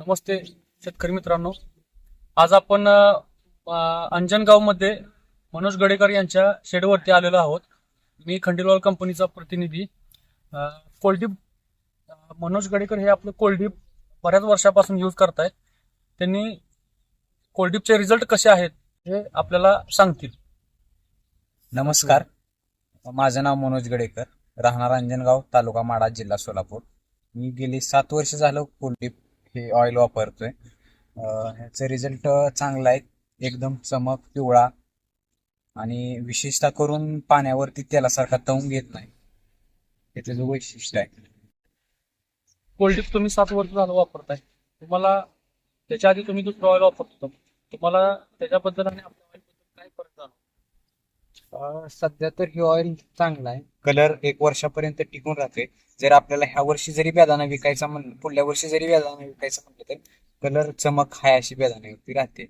नमस्ते शेतकरी मित्रांनो. आज आपण अंजनगावमध्ये मनोज गडेकर यांच्या शेडवरती आलेलो आहोत. मी खंडेलवाल कंपनीचा प्रतिनिधी. कोल्डीप मनोज गडेकर हे आपलं कोल्डीप बऱ्याच वर्षापासून यूज करतायत. त्यांनी कोल्डीपचे रिझल्ट कसे आहेत हे आपल्याला सांगतील. नमस्कार. माझं नाव मनोज गडेकर. राहणार अंजनगाव तालुका माडा जिल्हा सोलापूर. मी गेली सात वर्ष झालं कुलदीप हे ऑइल वापरतोय. ह्याचे रिझल्ट चांगला आहे एकदम चमक पिवळा. आणि विशेषतः करून पाण्यावरती तेलासारखा तवून घेत नाही. हे त्याचं वैशिष्ट्य आहे. कोल्डीप तुम्ही सात वर्ष झालं वापरताय. तुम्हाला त्याच्या आधी तुम्ही दुसरं ऑइल वापरत होता. तुम्हाला त्याच्याबद्दल आणि आपल्या अं, सध्या तर हे ऑइल चांगला आहे. कलर एक वर्षापर्यंत टिकून राहते जर आपल्याला ह्या वर्षी जरी बेदाणा विकायचा म्हण पुढल्या वर्षी जरी बेदाणा विकायचा म्हटलं तर कलर चमक हाय अशी बेदाण्यावरती राहते.